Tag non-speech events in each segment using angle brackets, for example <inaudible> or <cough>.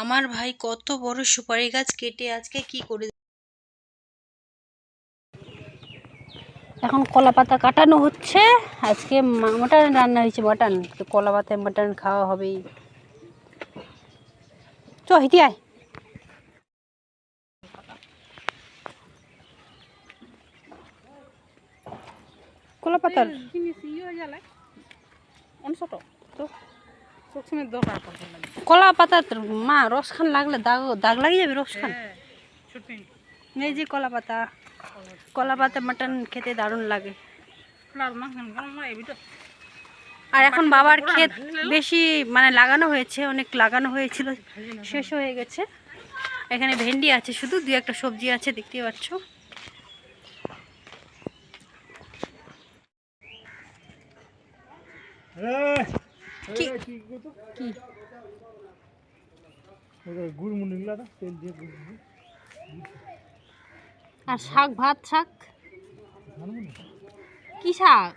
আমার ভাই কত বড় সুপারি গাছ কেটে আজকে কি করে এখন কলা পাতা কাটানো হচ্ছে। আজকে মাটন রান্না হয়েছে মাটন। তো কলা পাতায় মাটন খাওয়া হবেই চ হিতি আয়। কলা পাতার জিনিস ইয়ে অনশত তো সবসময় দরকার কলা পাতার মা রস খান লাগলে দাগ দাগ লাগিয়ে যাবে রস খান হ্যাঁ এই যে কলা পাতা কলা পাতা মাটন খেতে দারুণ লাগে। আর এখন বাবার ক্ষেত বেশি মানে লাগানো হয়েছে অনেক লাগানো হয়েছিল শেষ হয়ে গেছে। এখানে ভেন্ডি আছে শুধু দু একটা সবজি আছে দেখতে পাচ্ছ। কি? কি গুড় মুড়ি তেল দিয়ে আর শাক ভাত শাক? কি শাক?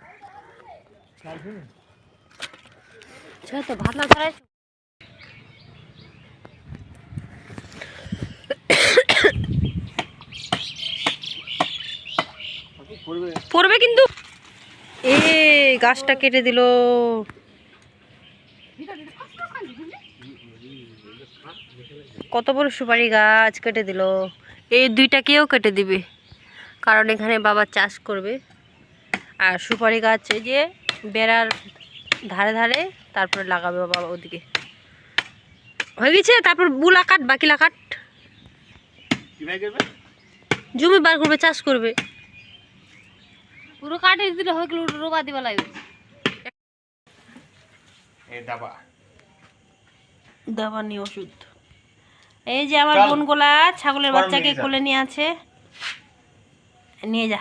সে তো ভাত না ছাড়াই পড়বে কিন্তু। এ গাছটা কেটে দিল। কত বড় সুপারি গাছ কেটে দিল। এই দুইটাকেও কেটে দিবে। কারণ এখানে বাবা চাষ করবে। আর সুপারি গাছ এই যে বেড়ার ধারে ধারে তারপরে লাগাবে বাবা ওদিকে। হয়ে গেছে? তারপর বুলা কাট বাকিলা কাট জমি বার করবে চাষ করবে। পুরো কাটে দিলে হয়ে গেল রোগা দিবা লাগবে। দাবা। দাবা নিয়ে ওষুধ। এই যে আমার বোনগুলা ছাগলের বাচ্চাকে কোলে নিয়ে আছে। নিয়ে যা।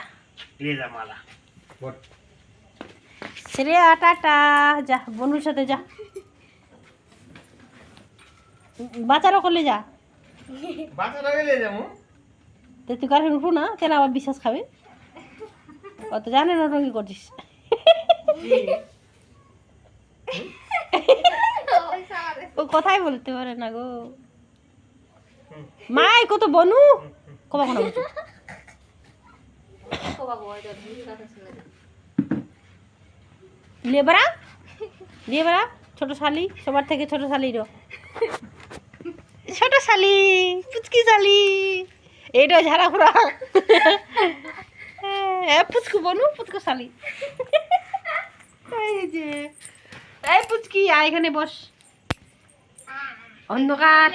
শ্রেয়া টাটা। যা বনুর সাথে যা। বাচ্চারও করলে যা। তো তুই কারণ উঠু না কেন আবার বিশ্বাস খাবে? অত জানে না রঙি করছিস। ও কথাই বলতে পারে না গো। মাই, কত বনু? কবা কোনা লেবরা লেবরা ছোট শালি, সবার থেকে ছোট শালি রো ছোট শালি পুচকি শালি। এইটা ঝাড়া ফুরা এ পুচকু বনু পুচকু শালি। এই যে। এই পুচকি আয় এখানে বস। অন্ধকার।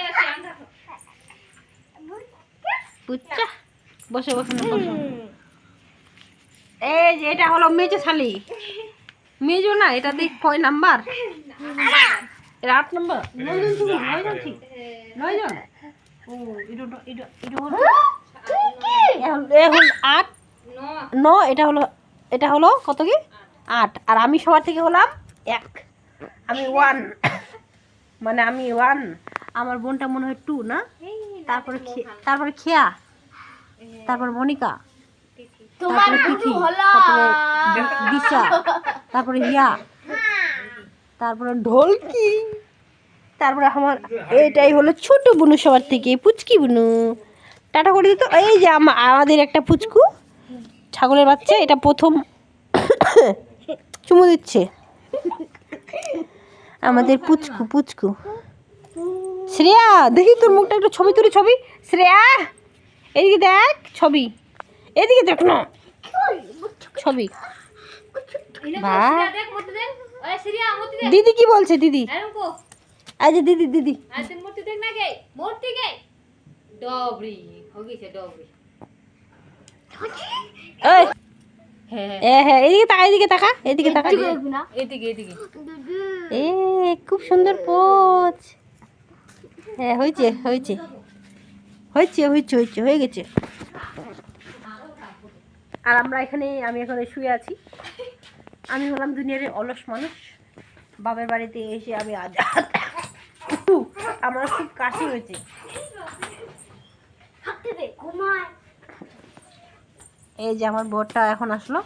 পুচ্চা বসে বসে বসো। এই যে এটা হলো মেজো শালি। মেজো না এটা দেখ কয় নাম্বার? এটা আট নাম্বার। নয়জন ছিল নয়জন ঠিক। নয়জন? ও এটা এটা এটা হলো এখন এখন আট? ন এটা হলো এটা হলো কত কি? আট। আর আমি সবার থেকে হলাম এক। আমি ওয়ান মানে আমি ওয়ান আমার বোনটা মনে হয় টু না? তারপরে তারপরে খেয়া। তারপর মনিকা। তারপরে তিথি। তারপরে দিশা। তারপরে হিয়া। তারপরে ঢোলকি। তারপরে আমার এটাই হলো ছোট বুনু সবার থেকে পুচকি বুনু। টাটা করে দিত। এই যে আমা- আমাদের একটা পুচকু। ছাগলের বাচ্চা এটা প্রথম <coughs> চুমু দিচ্ছে। আমাদের পুচকু পুচকু। শ্রেয়া দেখি তোর মুখটা একটু ছবি তুলি ছবি। শ্রেয়া এদিকে দেখ ছবি। এদিকে দেখ না। ছবি। বাহ দিদি কি বলছে দিদি? আজ দিদি দিদি। এই। এ হ্যাঁ এদিকে তাকা এদিকে তাকা এদিকে তাকা। এদিকে। এদিকে এ খুব সুন্দর পোচ হ্যাঁ হয়েছে হয়েছে। হয়েছে হয়েছে হয়েছে, হয়ে গেছে। আর আমরা এখানে, আমি এখানে শুয়ে আছি। আমি হলাম দুনিয়ার অলস মানুষ। বাবার বাড়িতে এসে আমি আমার খুব কাশি হয়েছে এই যে আমার বরটা এখন আসলো।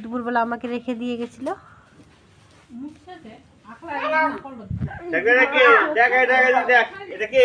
দুপুরবেলা আমাকে রেখে দিয়ে গেছিল। দেখ দেখ দেখ এটা কে